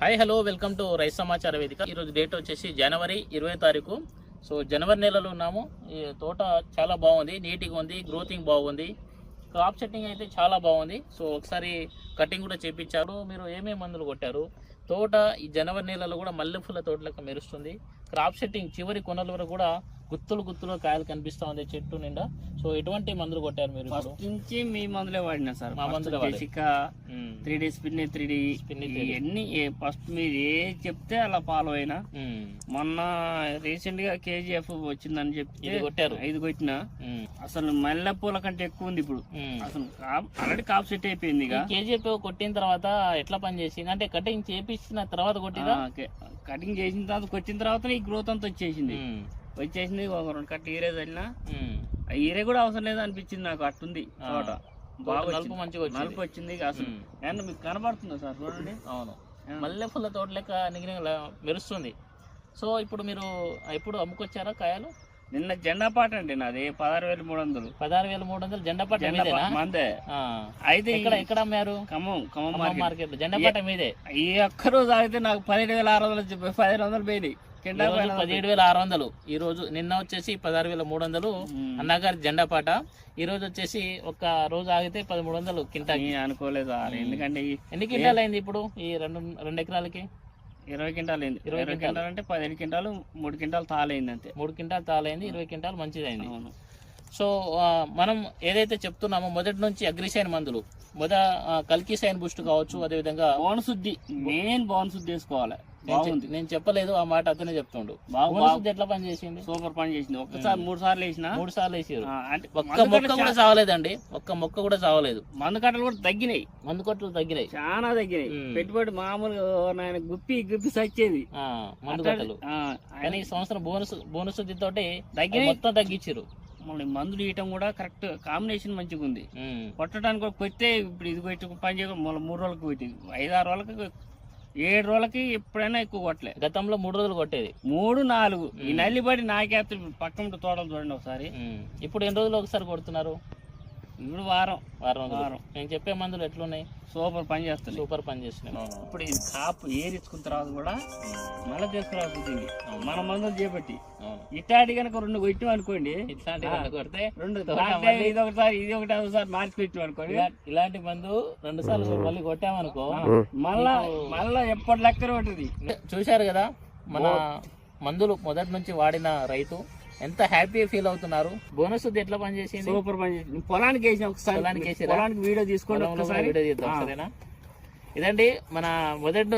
Hi hello welcome to rice సమాచార వేదిక ఈరోజు డేట్ వచ్చేసి జనవరి ఇరవై తారీఖు. సో జనవరి నెలలో ఉన్నాము. ఈ తోట చాలా బాగుంది. నీట్గా ఉంది. గ్రోతింగ్ బాగుంది. క్రాప్ సెట్టింగ్ అయితే చాలా బాగుంది. సో ఒకసారి కటింగ్ కూడా చేపించారు. మీరు ఏమేమి మందులు కొట్టారు? తోట ఈ జనవరి నెలలో కూడా మల్లెపూల తోటలకు మెరుస్తుంది. క్రాప్ సెట్టింగ్ చివరి కొనల వరకు కూడా గుత్తులు గుత్తులు కాయలు కనిపిస్తా ఉంది చెట్టు నిండా. సో ఎటువంటి మందులు కొట్టారు మీరు? ఫస్ట్ నుంచి మీ మందులే వాడినా సార్. మా మందులే మ్మ్. Three D spin three D. ఇవన్నీ ఫస్ట్ మీరు ఏ చెప్తే అలా ఫాలో అయినా. మొన్న రీసెంట్గా కేజీఎఫ్ వచ్చిందని ఇది కొట్టారు. ఐదు కొట్టిన. అసలు మల్లె పూల కంటే ఎక్కువ ఉంది ఇప్పుడు. అసలు ఆల్రెడీ కాప్ సెట్ అయిపోయింది ఇక. కేజీఎఫ్ కొట్టిన తర్వాత ఎట్లా పని చేసింది? అంటే కటింగ్ చేపించిన తర్వాత కొట్టిందా? కటింగ్ చేసిన తర్వాత కొట్టిన తర్వాత ఈ గ్రోత్ అంతా వచ్చేసింది. వచ్చేసింది ఒక రెండు కట్ట ఈరే చల్లినా ఆ ఈరే కూడా అవసరం లేదు అనిపించింది నాకు అట్టుంది. తోట. బాగా నలుపు వచ్చింది. మంచిగా నలుపు వచ్చింది అసలు. మీకు కనబడుతుందా సార్ చూడండి? అవును. మల్లెపూల తోట లెక్క నిగిన మెరుస్తుంది. సో ఇప్పుడు మీరు ఎప్పుడు అమ్ముకొచ్చారా కాయలు? నిన్న జెండా పాట అండి నాది. పదహారు వేల మూడు వందలు. పదహారు వేల మూడు వందలు. జెండాపాట జెండా పాట మందే. అయితే ఎక్కడ ఎక్కడ అమ్మారు? ఖమ్మం ఖమ్మం మార్కెట్. మార్కెట్ జెండాపాట మీదే? ఈ ఒక్క రోజు ఆగితే నాకు పదిహేడు వేల ఆరు వందలు పదిహేను వందలు పోయినాయి. పదిహేడు వేల ఆరు వందలు. ఈ రోజు నిన్న వచ్చేసి పదహారు వేల మూడు వందలు. అన్నగారి జెండాపాట ఈ రోజు వచ్చేసి ఒక రోజు ఆగితే పదమూడు వందలు కింటాకి. అనుకోలేదు ఎందుకంటే ఎన్ని క్వింటాలు అయింది ఇప్పుడు? ఈ రెండు రెండు ఎకరాలకి? ఇరవై క్వింటాలు అయింది. ఇరవై క్వింటాలు అంటే పదిహేను క్వింటాలు మూడు క్వింటాలు తాలైంది అంతే. మూడు క్వింటాలు తాలైంది ఇరవై క్వింటాలు మంచిదైంది. సో మనం ఏదైతే చెప్తున్నామో మొదటి నుంచి అగ్రిసైన్ మందులు. మొద ఆ, కల్కి సైన్ బూస్ట్ కావచ్చు అదేవిధంగా బోన్ శుద్ధి మెయిన్ బోన్ శుద్ధి వేసుకోవాలి. నేను బాగుంది. నేను చెప్పలేదు ఆ మాట అతనే చెప్తుండు. ఎట్లా పని చేసింది సూపర్ పని చేసింది ఒక్కసారి మూడు సార్లు వేసిన? మూడు సార్లు వేసారు. అంటే ఒక్క మొక్క కట్టలు కూడా చావలేదండి ఒక్క మొక్క కూడా చావలేదు మందు కట్టలు కూడా తగ్గినాయి. మందు కొట్లు తగ్గినాయి. చాలా తగ్గినాయి. పెట్టుబడి మామూలుగా గుప్పి గుప్పి సచ్చేది. మందు కొట్టలు. కానీ ఈ సంవత్సరం బోనస్ బోనస్ తోటి తగ్గినాయి. మొత్తం తగ్గించారు మళ్ళీ మందులు ఇయటం కూడా కరెక్ట్ కాంబినేషన్ మంచిగా ఉంది. కొట్టడానికి కూడా కొట్టే ఇప్పుడు ఇది కొట్టి పని చేయకుండా మళ్ళీ మూడు రోజులకి కొట్టింది. ఐదు ఆరు రోజులకి ఏడు రోజులకి ఎప్పుడైనా ఎక్కువ కొట్టలే. గతంలో మూడు రోజులు కొట్టేది. మూడు నాలుగు. ఈ నల్లిబడి నాకేస్తే పక్కన తోటలు చూడండి ఒకసారి. ఇప్పుడు ఎన్ని రోజులు ఒకసారి కొడుతున్నారు? ఇప్పుడు వారం. వారం వారం. నేను చెప్పే మందులు ఎట్లున్నాయి? సూపర్ పని చేస్తుంది సూపర్ పని చేస్తున్నాయి. ఇప్పుడు ఇది కాపు ఏరిచ్చుకున్న తర్వాత కూడా మళ్ళీ తీసుకురావాల్సి వచ్చింది మన మందులు చేపట్టి. ఇట్లాంటి కనుక రెండు కొట్టాం అనుకోండి. ఇట్లాంటి కొడితే రెండు ఇది ఒకసారి ఇది ఒకటి ఒకసారి మార్చి పెట్టాం అనుకోండి. ఇలా- ఇలాంటి మందు రెండు సార్లు మళ్ళీ కొట్టామనుకో మళ్ళా మళ్ళా ఎప్పటి లెక్కన ఉంటుంది చూశారు కదా మన మందులు మొదటి నుంచి వాడిన రైతు ఎంత హ్యాపీ ఫీల్ అవుతున్నారు? బోనస్ శుద్ధి ఎట్లా పనిచేసింది? సూపర్ పని చేసింది. పొలానికి వేసాం ఒకసారి. పొలానికి వేసిరా? పొలానికి వీడియో తీసుకోండి ఒకసారి. వీడియో తీద్దాం. సరేనా? ఇదండి మన మొదటి